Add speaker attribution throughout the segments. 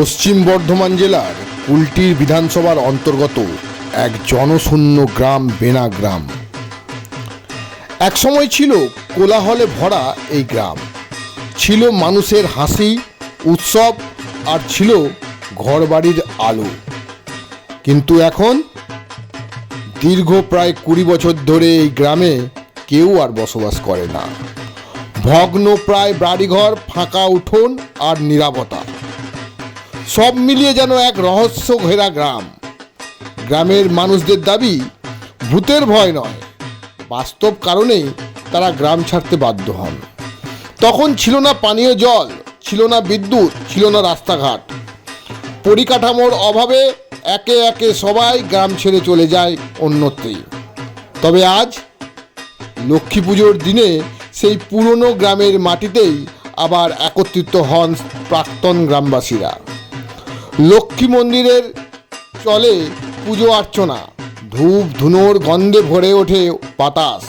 Speaker 1: পশ্চিম বর্ধমান জেলার কুলটির বিধানসভার অন্তর্গত এক জনশূন্য গ্রাম বেনা গ্রাম। একসময় ছিল কোলাহলে ভরা এই গ্রাম। ছিল মানুষের হাসি, উৎসব আর ছিল ঘরবাড়ির আলো। কিন্তু এখন দীর্ঘ প্রায় কুড়ি বছর ধরে এই গ্রামে কেউ আর বসবাস করে না। ভগ্ন প্রায় বাড়িঘর, ফাঁকা উঠোন আর নিরাপত্তা। সব মিলিয়ে যেন এক রহস্য ঘেরা গ্রাম। গ্রামের মানুষদের দাবি, ভূতের ভয় নয়। বাস্তব কারণেই তারা গ্রাম ছাড়তে বাধ্য হন। তখন ছিল না পানীয় জল, ছিল না বিদ্যুৎ, ছিল না রাস্তাঘাট। পরিকাঠামোর অভাবে একে একে সবাই গ্রাম ছেড়ে চলে যায় অন্যত্রই তবে আজ লক্ষ্মী পুজোর দিনে সেই পুরনো গ্রামের মাটিতেই আবার একত্রিত হন প্রাক্তন গ্রামবাসীরা। লক্ষ্মী মন্দিরের চলে পুজো অর্চনা। ধূপ ধুনোর গন্ধে ভরে ওঠে বাতাস।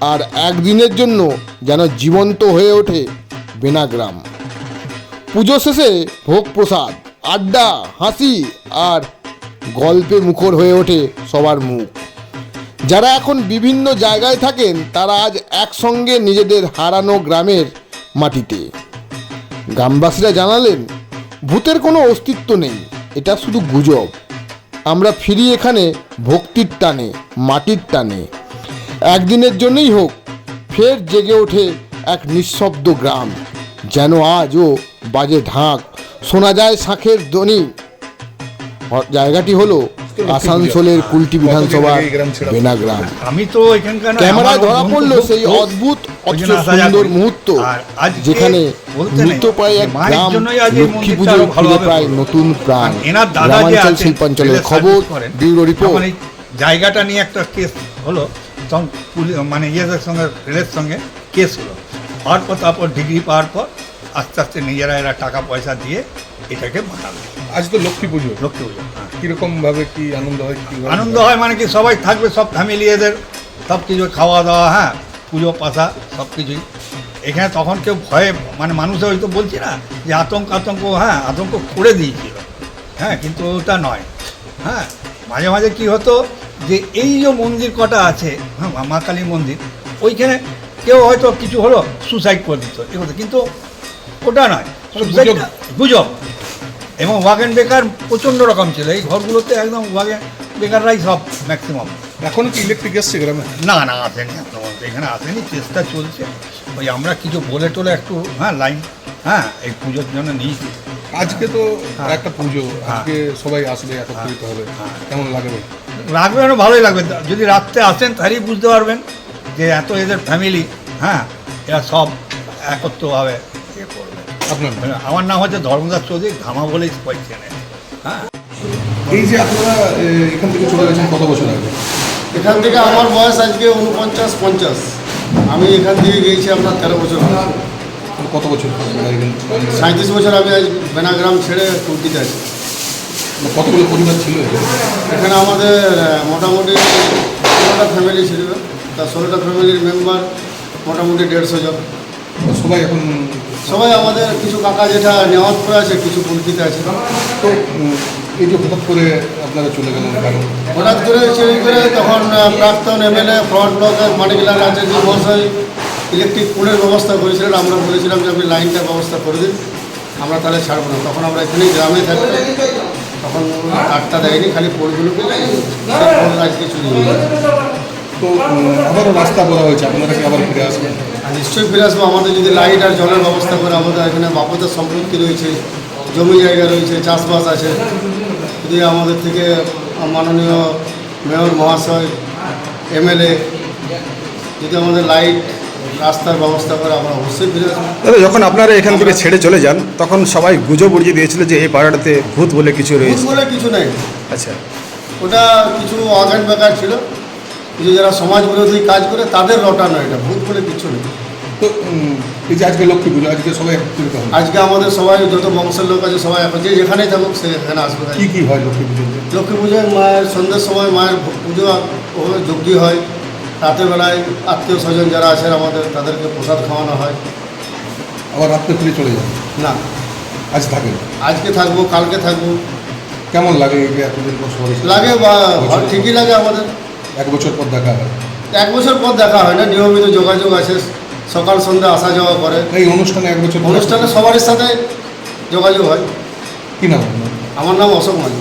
Speaker 1: আর একদিনের জন্য যেন জীবন্ত হয়ে ওঠে বেনাগ্রাম। পুজো শেষে ভোগ প্রসাদ, আড্ডা, হাসি আর গল্পে মুখর হয়ে ওঠে সবার মুখ। যারা এখন বিভিন্ন জায়গায় থাকেন, তারা আজ একসঙ্গে নিজেদের হারানো গ্রামের মাটিতে। গ্রামবাসীরা জানালেন ভূতের কোনো অস্তিত্ব নেই, এটা শুধু গুজব। আমরা ফিরি এখানে ভক্তির টানে, মাটির টানে। একদিনের জন্যই হোক, ফের জেগে ওঠে এক নিঃশব্দ গ্রাম। যেন আজও বাজে ঢাক, শোনা যায় শাঁখের ধ্বনি। জায়গাটি হলো আসানসোলের কুলটি বিধানসভার বেনাগ্রাম
Speaker 2: আমি তো এখানকার
Speaker 1: ক্যামেরায় ধরা পড়ল সেই অদ্ভুত অথচ সুন্দর মুহূর্ত যেখানে মৃতপ্রায় এক গ্রাম লক্ষ্মী ফিরে প্রায় নতুন প্রাণ। গ্রামাঞ্চল শিল্পাঞ্চলের খবর ব্যুরো রিপোর্ট।
Speaker 2: জায়গাটা নিয়ে একটা কেস হলো তখন মানে ইয়েদের সঙ্গে রেলের সঙ্গে কেস হলো। হওয়ার পর তারপর ডিগ্রি পাওয়ার পর আস্তে আস্তে নিজেরা এরা টাকা পয়সা দিয়ে এটাকে বানাবে
Speaker 3: আজ তো লক্ষ্মী পুজো।
Speaker 2: লক্ষ্মী পুজো।
Speaker 3: কীরকম ভাবে কি আনন্দ হয় কি
Speaker 2: আনন্দ হয় মানে কি সবাই থাকবে সব ফ্যামিলি এদের সব কিছু খাওয়া দাওয়া হ্যাঁ পুজো পাশা সব কিছুই। এখানে তখন কেউ ভয়ে মানে মানুষের হয়তো বলছি না যে আতঙ্ক আতঙ্ক হ্যাঁ আতঙ্ক করে দিয়েছিল। হ্যাঁ কিন্তু ওটা নয়। হ্যাঁ মাঝে মাঝে কি হতো যে এই যে মন্দির কটা আছে হ্যাঁ মা কালী মন্দির ওইখানে কেউ হয়তো কিছু হলো সুসাইড করে দিত। এগুলো কিন্তু ওটা নয়।
Speaker 3: গুজব।
Speaker 2: এবং ওয়াগেন বেকার প্রচণ্ড রকম ছিল। এই ঘরগুলোতে একদম ওয়াগেন বেকাররাই সব ম্যাক্সিমাম
Speaker 3: এখনও কি ইলেকট্রিক এসছে গ্রামে?
Speaker 2: না না আসেনি এখনও এখানে আসেনি চেষ্টা চলছে। ওই আমরা কিছু বলে টোলে একটু হ্যাঁ লাইন হ্যাঁ এই পুজোর জন্য নিয়েছি।
Speaker 3: আজকে তো
Speaker 2: হ্যাঁ।
Speaker 3: একটা পুজো
Speaker 2: হ্যাঁ।
Speaker 3: আজকে সবাই আসবে একত্রিত হবে।
Speaker 2: হ্যাঁ।
Speaker 3: কেমন লাগবে?
Speaker 2: লাগবে মানে ভালোই লাগবে। যদি রাত্রে আসেন তাহলেই বুঝতে পারবেন যে এত এদের ফ্যামিলি হ্যাঁ এরা সব একত্রভাবে ইয়ে করবে।
Speaker 3: আপনার
Speaker 2: আমার নাম হচ্ছে ধর্মদাস চৌধুরী ধামা বলেই সবাই চেনে। হ্যাঁ?
Speaker 3: এই যে আপনারা এখান থেকে চলে গেছেন কত বছর আগে?
Speaker 4: এখান থেকে আমার বয়স আজকে উনপঞ্চাশ পঞ্চাশ। আমি এখান থেকে গিয়েছি আপনার তেরো বছর।
Speaker 3: কত বছর
Speaker 4: সাঁত্রিশ বছর আমি আজ বেনাগ্রাম ছেড়ে কুর্তিতে আছি।
Speaker 3: কতগুলো পরিবার ছিল এখানে?
Speaker 4: এখানে আমাদের মোটামুটি ষোলোটা ফ্যামিলি ছিল। তা ষোলোটা ফ্যামিলির মেম্বার মোটামুটি দেড়শো জন।
Speaker 3: সবাই এখন
Speaker 4: সবাই আমাদের কিছু কাকা যেটা নেওয়ার পরে আছে কিছু কুর্তিতে আছে।
Speaker 3: তো এই যে হঠাৎ করে আপনারা চলে গেলেন কেন?
Speaker 4: হঠাৎ করে চুরি করে তখন প্রাক্তন এমএলএ ফ্রন্ট ব্লকের মানিকলাল আচার্য মহাশয় ইলেকট্রিক পুলের ব্যবস্থা করেছিলেন আমরা বলেছিলাম যে আপনি লাইনটা ব্যবস্থা করে দিন আমরা তাহলে ছাড়বো না। তখন আমরা এখানেই গ্রামে থাকতাম তখন কাঠটা দেয়নি খালি পোলগুলোকে আজকে চুরি হয়ে গেছে।
Speaker 3: তো আবারও রাস্তা বলা হয়েছে আপনারা কি আবার ফিরে আসবেন
Speaker 4: নিশ্চয়ই ফিরে আসব। আমাদের যদি লাইট আর জলের ব্যবস্থা করে আমাদের এখানে বাপদের সম্পত্তি রয়েছে জমি জায়গা রয়েছে চাষবাস আছে। যদি আমাদের থেকে মাননীয় মেয়র মহাশয় এমএলএ যদি আমাদের লাইট রাস্তার ব্যবস্থা করে আমরা অবশ্যই ফিরে আসব।
Speaker 5: দাদা যখন আপনারা এখান থেকে ছেড়ে চলে যান তখন সবাই গুজব উড়িয়ে দিয়েছিল যে এই পাড়াটাতে ভূত বলে কিছু রয়েছে।
Speaker 4: বলে কিছু নেই।
Speaker 5: আচ্ছা।
Speaker 4: ওটা কিছু অজ্ঞান বেকার ছিল। কিছু যারা সমাজ বিরোধী কাজ করে তাদের রটানো এটা ভূত করে কিছু নেই।
Speaker 3: তো এই যে আজকে লক্ষ্মী পুজো আজকে সবাই একত্রিত হবে
Speaker 4: আজকে আমাদের সবাই যত বংশের লোক আছে সবাই এখন যে যেখানেই থাকুক সে এখানে আসবে।
Speaker 3: কি কি হয় লক্ষ্মী পুজোতে
Speaker 4: লক্ষ্মী পুজোয় মায়ের সন্ধ্যের সময় মায়ের পুজো যজ্ঞি হয়। রাতের বেলায় আত্মীয় স্বজন যারা আছেন আমাদের তাদেরকে প্রসাদ খাওয়ানো হয়।
Speaker 3: আবার রাত্রে ফিরে চলে যাবে
Speaker 4: না।
Speaker 3: আজ থাকেন?
Speaker 4: আজকে থাকব কালকে থাকব।
Speaker 3: কেমন লাগে
Speaker 4: লাগে বা ঠিকই লাগে আমাদের।
Speaker 3: এক বছর পর দেখা হয়।
Speaker 4: এক বছর পর দেখা হয় না নিয়মিত যোগাযোগ আছে সকাল সন্ধ্যা আসা যাওয়া করে।
Speaker 3: এই অনুষ্ঠানে এক বছর
Speaker 4: অনুষ্ঠানে সবার সাথে যোগাযোগ হয়।
Speaker 3: কি নাম
Speaker 4: আমার নাম অশোক মাঝি